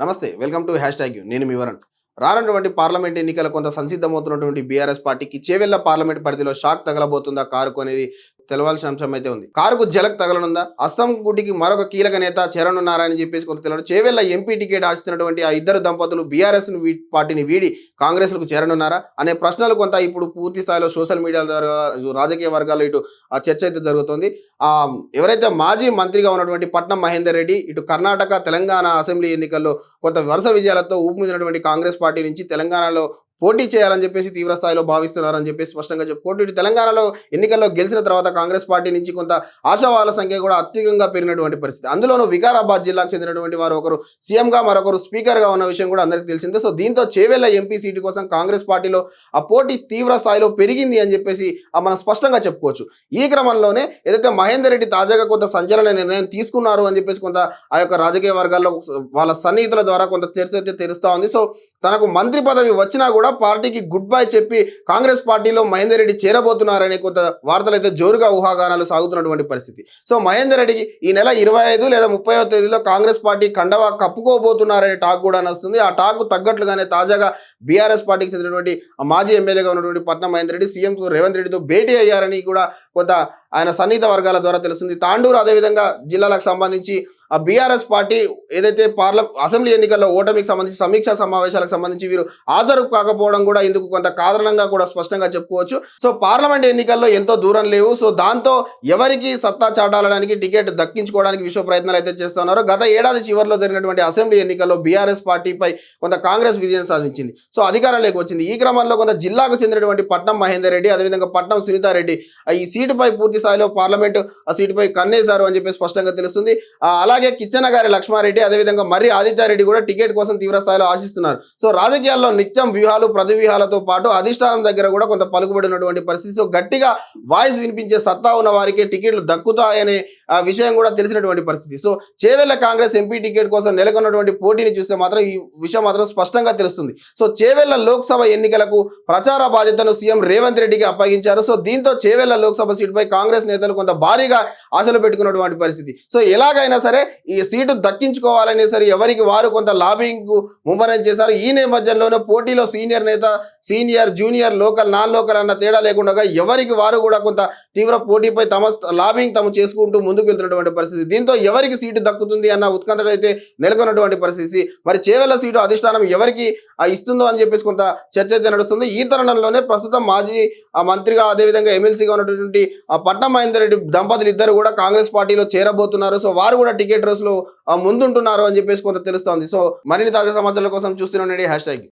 నమస్తే welcome to hashtag U. నేను మీ వరణ్. రానున్నటువంటి పార్లమెంట్ ఎన్నికల కొంత సంసిద్ధమవుతున్నటువంటి బీఆర్ఎస్ పార్టీకి చేవెళ్ళ పార్లమెంట్ పరిధిలో షాక్ తగలబోతుందా కారుకు అనేది తెలవాల్సిన అంశం అయితే ఉంది. కారుకు జలక్ తగలనుందా? అస్సాం గుడికి మరొక కీలక నేత చేరనున్నారని చెప్పేసి కొంత తెలియదు చేవెళ్ళ ఎంపీ టికెట్ ఆశిస్తున్నటువంటి ఆ ఇద్దరు దంపతులు బీఆర్ఎస్ పార్టీని వీడి కాంగ్రెస్లకు చేరనున్నారా? అనే ప్రశ్నలు కొంత ఇప్పుడు పూర్తి స్థాయిలో సోషల్ మీడియా ద్వారా రాజకీయ వర్గాల్లో ఇటు ఆ చర్చ అయితే జరుగుతుంది. ఆ ఎవరైతే మాజీ మంత్రిగా ఉన్నటువంటి పట్నం మహేందర్ రెడ్డి ఇటు కర్ణాటక తెలంగాణ అసెంబ్లీ ఎన్నికల్లో కొంత వరుస విజయాలతో ఊపుమిదినటువంటి కాంగ్రెస్ పార్టీ నుంచి తెలంగాణలో పోటీ చేయాలని చెప్పేసి తీవ్ర స్థాయిలో భావిస్తున్నారని చెప్పేసి స్పష్టంగా చెప్పుకోవచ్చు ఇటు తెలంగాణలో ఎన్నికల్లో గెలిచిన తర్వాత కాంగ్రెస్ పార్టీ నుంచి కొంత ఆశావాల సంఖ్య కూడా అత్యధికంగా పెరిగినటువంటి పరిస్థితి. అందులోనూ వికారాబాద్ జిల్లాకు చెందినటువంటి వారు ఒకరు సీఎంగా మరొకరు స్పీకర్గా ఉన్న విషయం కూడా అందరికీ తెలిసిందే. సో దీంతో చేవెళ్ళ ఎంపీ సీటు కోసం కాంగ్రెస్ పార్టీలో ఆ పోటీ తీవ్ర స్థాయిలో పెరిగింది అని చెప్పేసి ఆ మనం స్పష్టంగా చెప్పుకోవచ్చు. ఈ క్రమంలోనే ఏదైతే మహేందర్ రెడ్డి తాజాగా కొంత సంచలన నిర్ణయం తీసుకున్నారు అని చెప్పేసి కొంత ఆ యొక్క రాజకీయ వర్గాల్లో వాళ్ళ సన్నిహితుల ద్వారా కొంత చర్చ అయితే తెలుస్తా ఉంది. సో తనకు మంత్రి పదవి వచ్చినా కూడా పార్టీకి గుడ్ బై చెప్పి కాంగ్రెస్ పార్టీలో మహేందర్ రెడ్డి చేరబోతున్నారనే కొంత వార్తలు అయితే జోరుగా ఊహాగానాలు సాగుతున్నటువంటి పరిస్థితి. సో మహేందర్ రెడ్డికి ఈ నెల ఇరవై ఐదు లేదా ముప్పైవ తేదీలో కాంగ్రెస్ పార్టీ కండవా కప్పుకోబోతున్నారనే టాక్ కూడా నస్తుంది ఆ టాక్ తగ్గట్లుగానే తాజాగా బీఆర్ఎస్ పార్టీకి చెందినటువంటి మాజీ ఎమ్మెల్యేగా ఉన్నటువంటి పట్నం మహేందర్ రెడ్డి సీఎం రేవంత్ రెడ్డితో భేటీ అయ్యారని కూడా కొంత ఆయన సన్నిహిత వర్గాల ద్వారా తెలుస్తుంది. తాండూరు అదేవిధంగా జిల్లాలకు సంబంధించి ఆ బీఆర్ఎస్ పార్టీ ఏదైతే పార్ల అసెంబ్లీ ఎన్నికల్లో ఓటమికి సంబంధించి సమీక్షా సమావేశాలకు సంబంధించి వీరు హాజరు కాకపోవడం కూడా ఇందుకు కొంత కారణంగా కూడా స్పష్టంగా చెప్పుకోవచ్చు. సో పార్లమెంట్ ఎన్నికల్లో ఎంతో దూరం లేవు. సో దాంతో ఎవరికి సత్తా చాటాలడానికి టికెట్ దక్కించుకోవడానికి విశ్వ ప్రయత్నాలు అయితే చేస్తున్నారు గత ఏడాది చివరిలో జరిగినటువంటి అసెంబ్లీ ఎన్నికల్లో బీఆర్ఎస్ పార్టీపై కొంత కాంగ్రెస్ విజయం సాధించింది. సో అధికారంలోకి వచ్చింది ఈ క్రమంలో కొంత జిల్లాకు చెందినటువంటి పట్నం మహేందర్ రెడ్డి అదేవిధంగా పట్నం సునీతారెడ్డి ఆ ఈ సీటుపై పూర్తి స్థాయిలో పార్లమెంట్ ఆ సీటుపై కన్నేశారు అని చెప్పి స్పష్టంగా తెలుస్తుంది. అలా అలాగే కిచ్చన్న గారి లక్ష్మారెడ్డి అదేవిధంగా మర్రి ఆదిత్యారెడ్డి కూడా టికెట్ కోసం తీవ్ర స్థాయిలో ఆశిస్తున్నారు. సో రాజకీయాల్లో నిత్యం వ్యూహాలు ప్రతి వ్యూహాలతో పాటు అధిష్టానం దగ్గర కూడా కొంత పలుకుబడినటువంటి పరిస్థితి. సో గట్టిగా వాయిస్ వినిపించే సత్తా ఉన్న వారికి టికెట్లు దక్కుతాయనే ఆ విషయం కూడా తెలిసినటువంటి పరిస్థితి. So Chevella Congress MP ticket కోసం నెలకొన్నటువంటి పోటీని చూస్తే మాత్రం ఈ విషయం మాత్రం స్పష్టంగా తెలుస్తుంది. సో చేవెళ్ళ లోక్సభ ఎన్నికలకు ప్రచార బాధ్యతను సీఎం రేవంత్ రెడ్డికి అప్పగించారు. సో దీంతో చేవెళ్ళ లోక్సభ సీటుపై కాంగ్రెస్ నేతలు కొంత భారీగా ఆశలు పెట్టుకున్నటువంటి పరిస్థితి. సో ఎలాగైనా సరే ఈ సీటు దక్కించుకోవాలనే సరే ఎవరికి వారు కొంత లాబింగ్కు ముమ్మరం చేశారు. ఈ నేపథ్యంలోనే పోటీలో సీనియర్ నేత senior junior local non local అన్న తేడా లేకుండా ఎవరికి వారు కూడా కొంత తీవ్ర పోటీపై తమ లాబింగ్ తాము చేసుకుంటూ ముందు ముందుకు వెళ్తున్నటువంటి పరిస్థితి. దీంతో ఎవరికి సీటు దక్కుతుంది అన్న ఉత్కంఠ అయితే నెలకొన్నటువంటి పరిస్థితి. మరి చేవెళ్ళ సీటు అధిష్టానం ఎవరికి ఇస్తుందో అని చెప్పేసి కొంత చర్చ అయితే నడుస్తుంది. ఈ తరుణంలోనే ప్రస్తుతం మాజీ మంత్రిగా అదేవిధంగా ఎమ్మెల్సీగా ఉన్నటువంటి ఆ, పట్నం మహేందర్ రెడ్డి దంపతులు ఇద్దరు కూడా కాంగ్రెస్ పార్టీలో చేరబోతున్నారు. సో వారు కూడా టికెట్ రేస్లో ముందుంటున్నారు అని చెప్పేసి కొంత తెలుస్తోంది. సో మరిన్ని తాజా సమాచారాల కోసం చూస్తున్నాండి హ్యాష్ ట్యాగ్.